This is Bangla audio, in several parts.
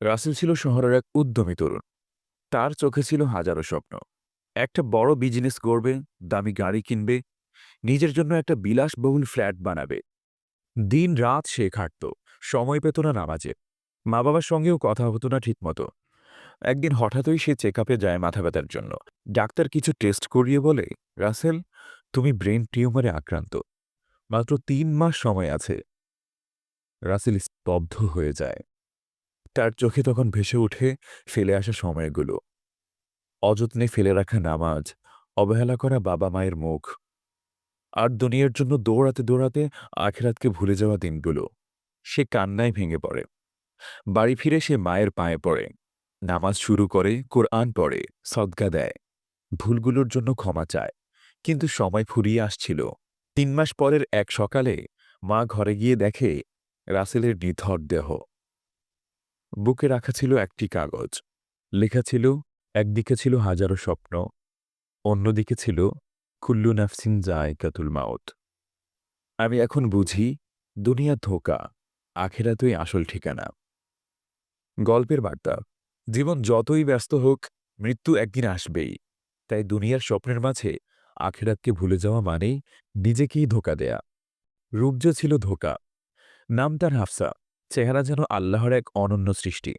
রাসেল ছিল শহরের এক উদ্যমী তরুণ। তার চোখে ছিল হাজারো স্বপ্ন। একটা বড় বিজনেস করবে দামি গাড়ি কিনবে, নিজের জন্য একটা বিলাসবহুল ফ্ল্যাট বানাবে। দিন রাত সে খাটত, সময় পেত না নামাজে। মা বাবার সঙ্গেও কথা হতো না ঠিকমতো। একদিন হঠাৎই সে চেক যায় মাথা ব্যথার জন্য। ডাক্তার কিছু টেস্ট করিয়ে বলে, রাসেল, তুমি ব্রেন টিউমারে আক্রান্ত। মাত্র তিন মাস সময় আছে রাসেল স্তব্ধ হয়ে যায়। তার চোখে তখন ভেসে উঠে ফেলে আসা সময়গুলো। অযত্নে ফেলে রাখা নামাজ, অবহেলা করা বাবা মায়ের মুখ, আর দুনিয়ার জন্য দৌড়াতে দৌড়াতে আখেরাতকে ভুলে যাওয়া দিনগুলো। সে কান্নায় ভেঙে পড়ে। বাড়ি ফিরে সে মায়ের পায়ে পড়ে। নামাজ শুরু করে, কোরআন পড়ে, সদ্গা দেয়। ভুলগুলোর জন্য ক্ষমা চায়। কিন্তু সময় ফুরিয়ে আসছিল। তিন মাস পরের এক সকালে মা ঘরে গিয়ে দেখে রাসেলের নিথর দেহ। বুকে রাখা ছিল একটি কাগজ। লেখা ছিল, একদিকে ছিল হাজারো স্বপ্ন, অন্যদিকে ছিল কুল্লু নাফসিন যায় কাতুল মাউত। আমি এখন বুঝি, দুনিয়া ধোকা, আখেরাতই আসল ঠিকানা। গল্পের বার্তা, জীবন যতই ব্যস্ত হোক, মৃত্যু একদিন আসবেই। তাই দুনিয়ার স্বপ্নের মাঝে আখেরাতকে ভুলে যাওয়া মানেই নিজেকেই ধোকা দেয়া। রূপ যে ছিল ধোকা, নাম তার হাফসা। চেহারা যেন আল্লাহর এক অনন্য সৃষ্টি।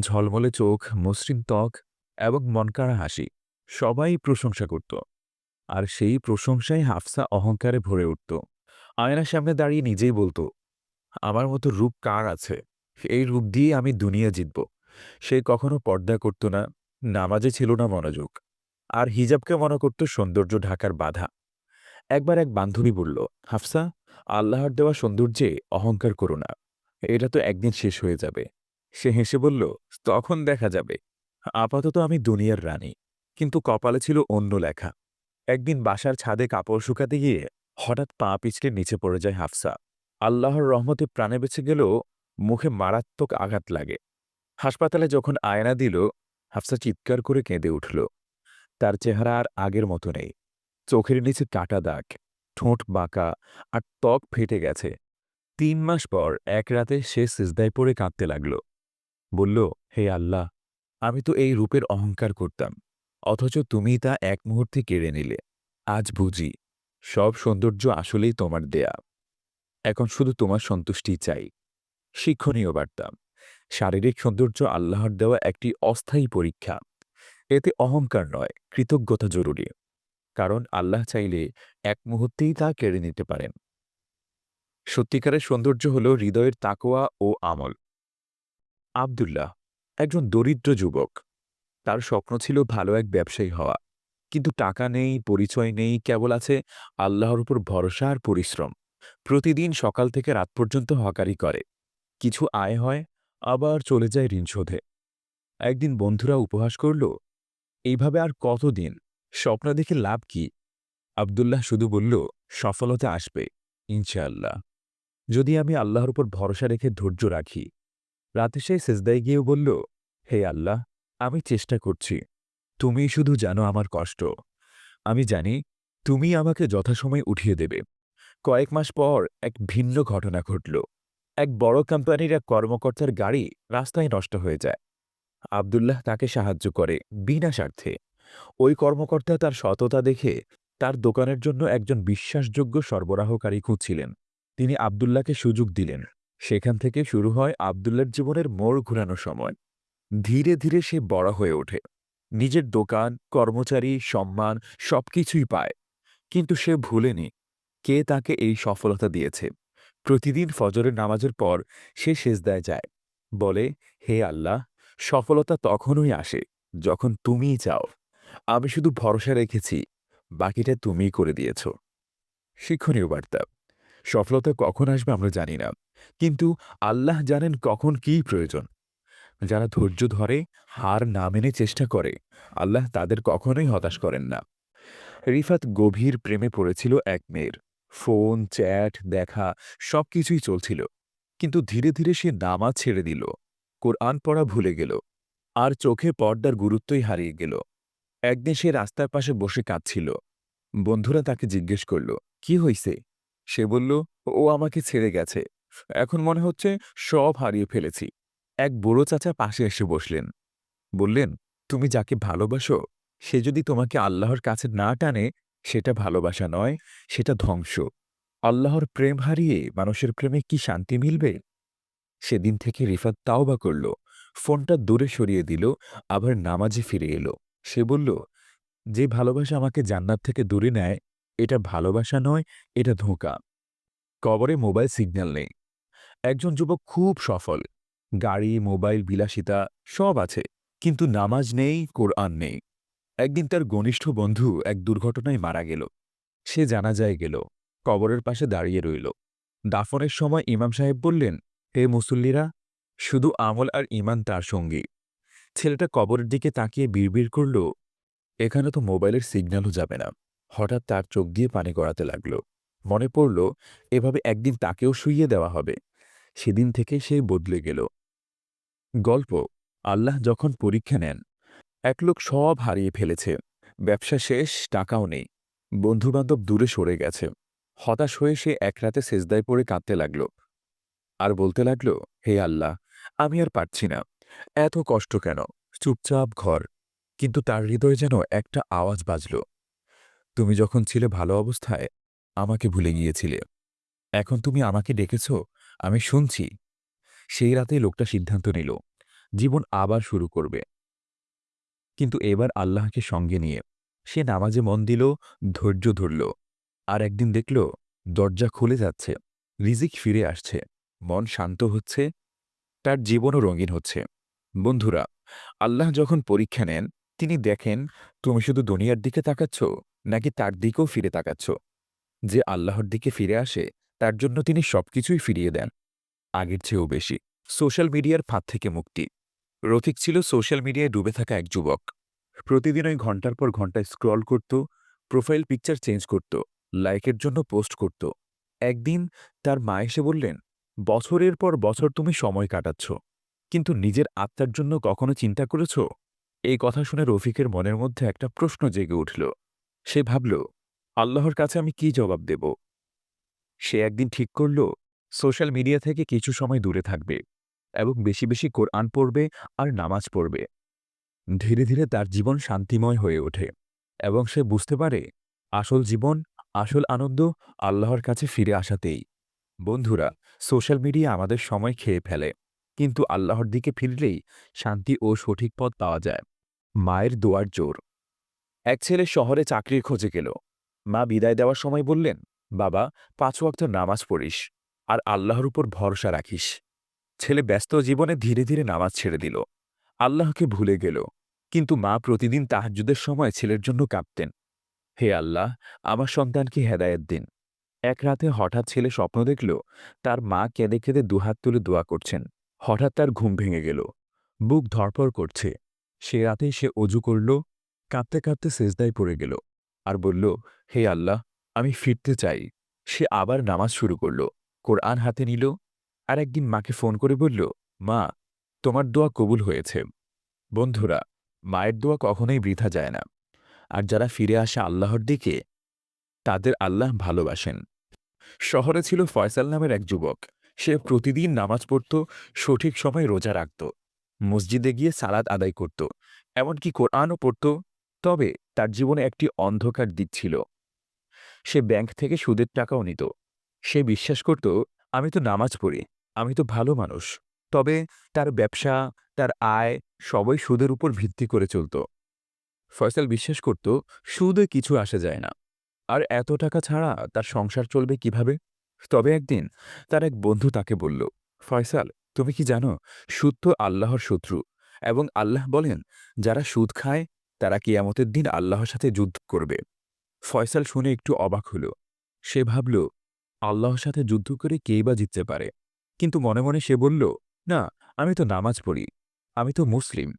ঝলমলে চোখ, মসৃণ ত্বক এবং মনকাড়া হাসি, সবাই প্রশংসা করত। আর সেই প্রশংসায় হাফসা অহংকারে ভরে উঠত। আয়নার সামনে দাঁড়িয়ে নিজেই বলতো, আমার মতো রূপ কার আছে? এই রূপ দিয়ে আমি দুনিয়া জিতব। সে কখনো পর্দা করত না, নামাজে ছিল না মনোযোগ। আর হিজাবকে মনে করত সৌন্দর্য ঢাকার বাধা। একবার এক বান্ধবী বলল, হাফসা, আল্লাহর দেওয়া সৌন্দর্যে অহংকার করো না। এটা তো একদিন শেষ হয়ে যাবে। সে হেসে বলল, তখন দেখা যাবে। আপাতত আমি দুনিয়ার রানী। কিন্তু কপালে ছিল অন্য লেখা। একদিন বাসার ছাদে কাপড় শুকাতে গিয়ে হঠাৎ পা পিছলে নিচে পড়ে যায় হাফসা। আল্লাহর রহমতে প্রাণে বেঁচে গেলেও মুখে মারাত্মক আঘাত লাগে। হাসপাতালে যখন আয়না দিল, হাফসা চিৎকার করে কেঁদে উঠল। তার চেহারা আর আগের মতো নেই। চোখের নিচে কাটা দাগ, ঠোঁট বাঁকা, আর ত্বক ফেটে গেছে। তিন মাস পর এক রাতে সে সিজদায় পড়ে কাঁদতে লাগল। বলল, হে আল্লাহ, আমি তো এই রূপের অহংকার করতাম, অথচ তুমি তা এক মুহূর্তে কেড়ে নিলে। আজ বুঝি, সব সৌন্দর্য আসলেই তোমার দেয়া। এখন শুধু তোমার সন্তুষ্টি চাই। শিক্ষণীয় বার্তা, শারীরিক সৌন্দর্য আল্লাহর দেওয়া একটি অস্থায়ী পরীক্ষা। এতে অহংকার নয়, কৃতজ্ঞতা জরুরি। কারণ আল্লাহ চাইলে এক মুহূর্তেই তা কেড়ে নিতে পারেন। সত্যিকারের সৌন্দর্য হল হৃদয়ের তাকোয়া ও আমল। আবদুল্লাহ, একজন দরিদ্র যুবক। তার স্বপ্ন ছিল ভালো এক ব্যবসায়ী হওয়া। কিন্তু টাকা নেই, পরিচয় নেই, কেবল আছে আল্লাহর উপর ভরসা আর পরিশ্রম। প্রতিদিন সকাল থেকে রাত পর্যন্ত হকারি করে। কিছু আয় হয়, আবার চলে যায় ঋণ শোধে। একদিন বন্ধুরা উপহাস করল, এইভাবে আর কতদিন? স্বপ্ন দেখে লাভ কি? আবদুল্লাহ শুধু বলল, সফলতা আসবে, ইনশাআল্লাহ। যদি আমি আল্লাহর উপর ভরসা রেখে ধৈর্য রাখি। রাতে সে সেজদায় গিয়েও বলল, হে আল্লাহ, আমি চেষ্টা করছি। তুমি শুধু জানো আমার কষ্ট। আমি জানি তুমি আমাকে যথাসময়ে উঠিয়ে দেবে। কয়েক মাস পর এক ভিন্ন ঘটনা ঘটল। এক বড় কোম্পানির এক কর্মকর্তার গাড়ি রাস্তায় নষ্ট হয়ে যায়। আবদুল্লাহ তাকে সাহায্য করে বিনা স্বার্থে। ওই কর্মকর্তা তার সততা দেখে তার দোকানের জন্য একজন বিশ্বাসযোগ্য সরবরাহকারী খুঁজছিলেন। তিনি আবদুল্লাহকে সুযোগ দিলেন। সেখান থেকে শুরু হয় আবদুল্লার জীবনের মোড় ঘুরানো সময়। ধীরে ধীরে সে বড় হয়ে ওঠে। নিজের দোকান, কর্মচারী, সম্মান সবকিছুই পায়। কিন্তু সে ভুলেনি কে তাকে এই সফলতা দিয়েছে। প্রতিদিন ফজরের নামাজের পর সে সেজদায় যায়। বলে, হে আল্লাহ, সফলতা তখনই আসে যখন তুমিই চাও। আমি শুধু ভরসা রেখেছি, বাকিটা তুমিই করে দিয়েছ। শিক্ষণীয় বার্তা। সফলতা কখন আসবে আমরা জানি না। কিন্তু আল্লাহ জানেন কখন কি প্রয়োজন। যারা ধৈর্য ধরে, হার না মেনে চেষ্টা করে, আল্লাহ তাদের কখনোই হতাশ করেন না। রিফাত গভীর প্রেমে পড়েছিল এক মেয়ের। ফোন, চ্যাট, দেখা, সবকিছুই চলছিল। কিন্তু ধীরে ধীরে সে নামাজ ছেড়ে দিল। কোরআন পড়া ভুলে গেল। আর চোখে পর্দার গুরুত্বই হারিয়ে গেল। একদিন সে রাস্তার পাশে বসে কাঁদছিল। বন্ধুরা তাকে জিজ্ঞেস করল, কি হইছে? সে বলল, ও আমাকে ছেড়ে গেছে। এখন মনে হচ্ছে সব হারিয়ে ফেলেছি। এক বুড়ো চাচা পাশে এসে বসলেন। বললেন, তুমি যাকে ভালোবাসো, সে যদি তোমাকে আল্লাহর কাছে না টানে, সেটা ভালোবাসা নয়, সেটা ধ্বংস। আল্লাহর প্রেম হারিয়ে মানুষের প্রেমে কি শান্তি মিলবে? সেদিন থেকে রিফাত তাওবা করল, ফোনটা দূরে সরিয়ে দিল, আবার নামাজে ফিরে এলো। সে বলল, যে ভালোবাসা আমাকে জান্নাত থেকে দূরে নেয় এটা ভালোবাসা নয়, এটা ধোঁকা। কবরে মোবাইল সিগন্যাল নেই। একজন যুবক খুব সফল। গাড়ি, মোবাইল, বিলাসিতা সব আছে, কিন্তু নামাজ নেই, কোরআন নেই। একদিন তার ঘনিষ্ঠ বন্ধু এক দুর্ঘটনায় মারা গেল। সে জানাজায় গেল, কবরের পাশে দাঁড়িয়ে রইল। দাফনের সময় ইমাম সাহেব বললেন, হে মুসল্লিরা, শুধু আমল আর ইমান তার সঙ্গী। ছেলেটা কবরের দিকে তাকিয়ে বিড়বিড় করল, এখানে তো মোবাইলের সিগন্যালও যাবে না। হঠাৎ তার চোখ দিয়ে পানি গড়াতে লাগল। মনে পড়ল, এভাবে একদিন তাকেও শুইয়ে দেওয়া হবে। সেদিন থেকে সে বদলে গেল। গল্প, আল্লাহ যখন পরীক্ষা নেন, এক লোক সব হারিয়ে ফেলেছে। ব্যবসা শেষ, টাকাও নেই। বন্ধুবান্ধব দূরে সরে গেছে। হতাশ হয়ে সে এক রাতে সেজদায় পড়ে কাঁদতে লাগল। আর বলতে লাগল, হে আল্লাহ, আমি আর পারছি না। এত কষ্ট কেন? চুপচাপ ঘর। কিন্তু তার হৃদয়ে যেন একটা আওয়াজ বাজল। তুমি যখন ছিলে ভালো অবস্থায়, আমাকে ভুলে গিয়েছিলে। এখন তুমি আমাকে ডেকেছ, আমি শুনছি। সেই রাতে লোকটা সিদ্ধান্ত নিল, জীবন আবার শুরু করবে। কিন্তু এবার আল্লাহকে সঙ্গে নিয়ে, সে নামাজে মন দিল, ধৈর্য ধরল। আর একদিন দেখল, দরজা খুলে যাচ্ছে, রিজিক ফিরে আসছে, মন শান্ত হচ্ছে, তার জীবনও রঙিন হচ্ছে। বন্ধুরা, আল্লাহ যখন পরীক্ষা নেন, তিনি দেখেন, তুমি শুধু দুনিয়ার দিকে তাকাচ্ছ নাকি তার দিকেও ফিরে তাকাচ্ছ? যে আল্লাহর দিকে ফিরে আসে, তার জন্য তিনি সবকিছুই ফিরিয়ে দেন। আগের চেয়েও বেশি। সোশ্যাল মিডিয়ার ফাঁদ থেকে মুক্তি। রফিক ছিল সোশ্যাল মিডিয়ায় ডুবে থাকা এক যুবক। প্রতিদিন ওই ঘণ্টার পর ঘণ্টা স্ক্রল করত, প্রোফাইল পিকচার চেঞ্জ করত, লাইকের জন্য পোস্ট করত। একদিন তার মা এসে বললেন, বছরের পর বছর তুমি সময় কাটাচ্ছ, কিন্তু নিজের আত্মার জন্য কখনো চিন্তা করেছ? এই কথা শুনে রফিকের মনের মধ্যে একটা প্রশ্ন জেগে উঠল। সে ভাবল, আল্লাহর কাছে আমি কি জবাব দেব? সে একদিন ঠিক করল, সোশ্যাল মিডিয়া থেকে কিছু সময় দূরে থাকবে এবং বেশি বেশি কোরআন পড়বে আর নামাজ পড়বে। ধীরে ধীরে তার জীবন শান্তিময় হয়ে ওঠে এবং সে বুঝতে পারে, আসল জীবন, আসল আনন্দ আল্লাহর কাছে ফিরে আসাতেই। বন্ধুরা, সোশ্যাল মিডিয়া আমাদের সময় খেয়ে ফেলে, কিন্তু আল্লাহর দিকে ফিরলেই শান্তি ও সঠিক পথ পাওয়া যায়। মায়ের দোয়ার জোর এক ছেলে শহরে চাকরির খোঁজে গেল। মা বিদায় দেওয়ার সময় বললেন, বাবা, পাঁচ ওয়াক্ত নামাজ পড়িস আর আল্লাহর উপর ভরসা রাখিস। ছেলে ব্যস্ত জীবনে ধীরে ধীরে নামাজ ছেড়ে দিল। আল্লাহকে ভুলে গেল। কিন্তু মা প্রতিদিন তাহাজ্জুদের সময় ছেলের জন্য কাঁপতেন হে আল্লাহ, আমার সন্তানকে হেদায়েত দিন। এক রাতে হঠাৎ ছেলে স্বপ্ন দেখল, তার মা কেঁদে কেঁদে দুহাত তুলে দোয়া করছেন। হঠাৎ তার ঘুম ভেঙে গেল। বুক ধরপড় করছে। সে রাতেই সে অজু করল কাঁদতে কাঁদতে সেজদায় পড়ে গেল আর বলল, হে আল্লাহ, আমি ফিরতে চাই। সে আবার নামাজ শুরু করল, কোরআন হাতে নিল আর একদিন মাকে ফোন করে বলল, মা, তোমার দোয়া কবুল হয়েছে। বন্ধুরা, মায়ের দোয়া কখনোই বৃথা যায় না। আর যারা ফিরে আসে আল্লাহর দিকে, তাদের আল্লাহ ভালোবাসেন। শহরে ছিল ফয়সাল নামের এক যুবক। সে প্রতিদিন নামাজ পড়ত, সঠিক সময় রোজা রাখত। মসজিদে গিয়ে সালাদ আদায় করত। এমনকি কোরআনও পড়ত। তবে তার জীবনে একটি অন্ধকার দিক ছিল। সে ব্যাংক থেকে সুদের টাকাও নিত। সে বিশ্বাস করত, আমি তো নামাজ পড়ি, আমি তো ভালো মানুষ। তবে তার ব্যবসা, তার আয় সবই সুদের উপর ভিত্তি করে চলত। ফয়সাল বিশ্বাস করত, সুদে কিছু আসে যায় না। আর এত টাকা ছাড়া তার সংসার চলবে কীভাবে? তবে একদিন তার এক বন্ধু তাকে বলল, ফয়সাল, তুমি কি জানো, সুদ তো আল্লাহর শত্রু এবং আল্লাহ বলেন, যারা সুদ খায় তারা কিয়ামতের দিন আল্লাহর সাথে যুদ্ধ করবে। ফয়সাল শুনে একটু অবাক হল। সে ভাবল, আল্লাহর সাথে যুদ্ধ করে কেই বা জিততে পারে? কিন্তু মনে মনে সে বলল, না, আমি তো নামাজ পড়ি, আমি তো মুসলিম।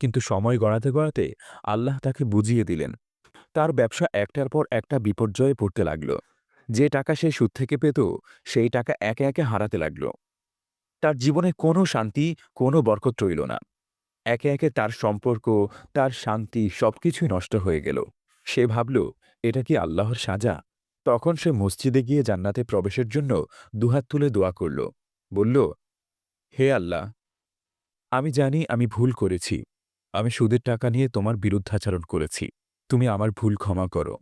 কিন্তু সময় গড়াতে গড়াতে আল্লাহ তাকে বুঝিয়ে দিলেন। তার ব্যবসা একটার পর একটা বিপর্যয়ে পড়তে লাগল। যে টাকা সে সুদ থেকে পেত, সেই টাকা একে একে হারাতে লাগল। তার জীবনে কোনো শান্তি, কোনো বরকত রইল না। একে একে তার সম্পর্ক, তার শান্তি সবকিছুই নষ্ট হয়ে গেল। সে ভাবল, এটা কি আল্লাহর সাজা? তখন সে মসজিদে গিয়ে জান্নাতে প্রবেশের জন্য দুহাত তুলে দোয়া করল। বলল, হে আল্লাহ, আমি জানি আমি ভুল করেছি। আমি সুদের টাকা নিয়ে তোমার বিরুদ্ধাচরণ করেছি। তুমি আমার ভুল ক্ষমা করো।